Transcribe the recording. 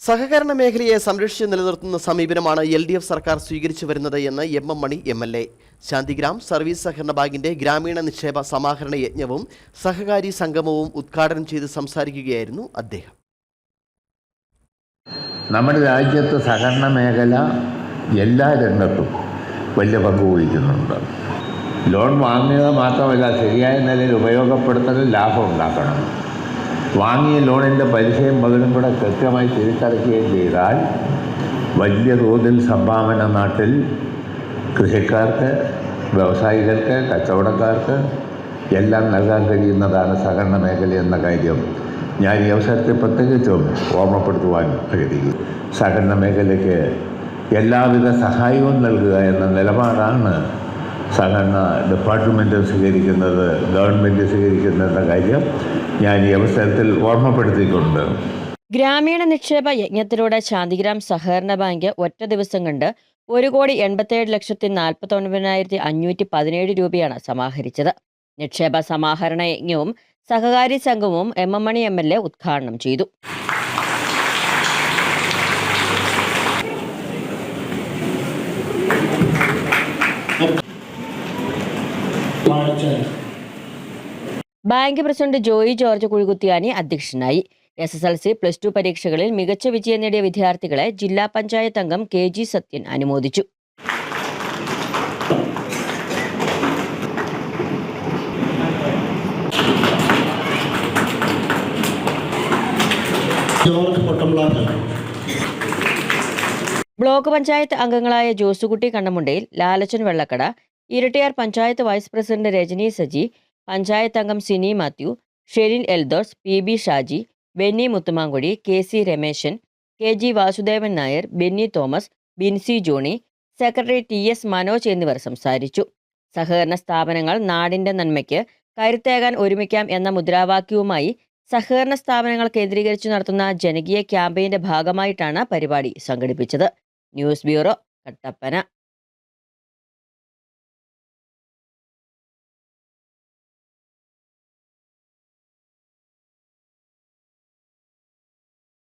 സഹകരണ മേഖലയെ സംരക്ഷിച്ച് നിലനിർത്തുന്ന സമീപനമാണ് എൽ ഡി എഫ് സർക്കാർ സ്വീകരിച്ചു വരുന്നത് എന്ന് M M Mani M L A. Shantigram service സഹകരണ ബാങ്കിന്റെ ഗ്രാമീണ നിക്ഷേപ സമാഹരണ യജ്ഞവും സഹകാരി സംഗമവും ഉദ്ഘാടനം ചെയ്ത് സംസാരിക്കുകയായിരുന്നു അദ്ദേഹം. നമ്മുടെ രാജ്യത്ത് സഹകരണ മേഖല എല്ലാ രംഗത്തും വലിയ പങ്ക് വഹിക്കുന്നുണ്ട്. ലോൺ വാങ്ങുക മാത്രമല്ല ശരിയായ നിലയിൽ ഉപയോഗപ്പെടുത്തലും ലാഭം ഉണ്ടാക്കണം. വാങ്ങിയ ലോണിന്റെ പലിശയും പകലും കൂടെ കൃത്യമായി തിരിച്ചടയ്ക്കുകയും ചെയ്താൽ വലിയ തോതിൽ സംഭാവന നാട്ടിൽ കൃഷിക്കാർക്ക് വ്യവസായികൾക്ക് കച്ചവടക്കാർക്ക് എല്ലാം നൽകാൻ കഴിയുന്നതാണ് സഹകരണ മേഖല എന്ന കാര്യം ഞാൻ ഈ അവസരത്തെ പ്രത്യേകിച്ചും ഓർമ്മപ്പെടുത്തുവാൻ കഴിയും സഹകരണ മേഖലയ്ക്ക് എല്ലാവിധ സഹായവും നൽകുക എന്ന നിലപാടാണ് സഹകരണ ഡിപ്പാർട്ട്മെന്റ് സ്വീകരിക്കുന്നത് ഗവൺമെന്റ് സ്വീകരിക്കുന്നതെന്ന കാര്യം ഞാൻ ഈ അവസരത്തിൽ ഓർമ്മപ്പെടുത്തിയിട്ടുണ്ട്. ഗ്രാമീണ നിക്ഷേപ യജ്ഞത്തിലൂടെ ശാന്തിഗ്രാം സഹകരണ ബാങ്ക് ഒറ്റ ദിവസം കൊണ്ട് ഒരു കോടി എൺപത്തേഴ് ലക്ഷത്തി നാൽപ്പത്തി ഒൻപതിനായിരത്തി അഞ്ഞൂറ്റി പതിനേഴ് രൂപയാണ് സമാഹരിച്ചത്. നിക്ഷേപ സമാഹരണ യജ്ഞവും സഹകാരി സംഘവും M M Mani M L A ഉദ്ഘാടനം ചെയ്തു. ബാങ്ക് പ്രസിഡന്റ് ജോയി ജോർജ് കുഴികുത്തിയാനി അധ്യക്ഷനായി. S S L C plus two പരീക്ഷകളിൽ മികച്ച വിജയം നേടിയ വിദ്യാർത്ഥികളെ ജില്ലാ പഞ്ചായത്ത് അംഗം കെ ജി സത്യൻ അനുമോദിച്ചു. ബ്ലോക്ക് പഞ്ചായത്ത് അംഗങ്ങളായ ജോസുകുട്ടി കണ്ണമുണ്ടയിൽ ലാലച്ചൻ വെള്ളക്കട ഇരട്ടിയാർ പഞ്ചായത്ത് വൈസ് പ്രസിഡന്റ് രജനി സജി പഞ്ചായത്ത് അംഗം Sini Mathew Sherin Eldhose P B Shaji Benny Muthumankudi K C Rameshan K G Vasudevan Nair Benny Thomas Binsy Johnny secretary T S Manoj എന്നിവർ സംസാരിച്ചു. സഹകരണ സ്ഥാപനങ്ങൾ നാടിന്റെ നന്മയ്ക്ക് കരുത്തേകാൻ ഒരുമിക്കാം എന്ന മുദ്രാവാക്യവുമായി സഹകരണ സ്ഥാപനങ്ങൾ കേന്ദ്രീകരിച്ച് നടത്തുന്ന ജനകീയ ക്യാമ്പയിന്റെ ഭാഗമായിട്ടാണ് പരിപാടി സംഘടിപ്പിച്ചത്. News bureau Kattappana.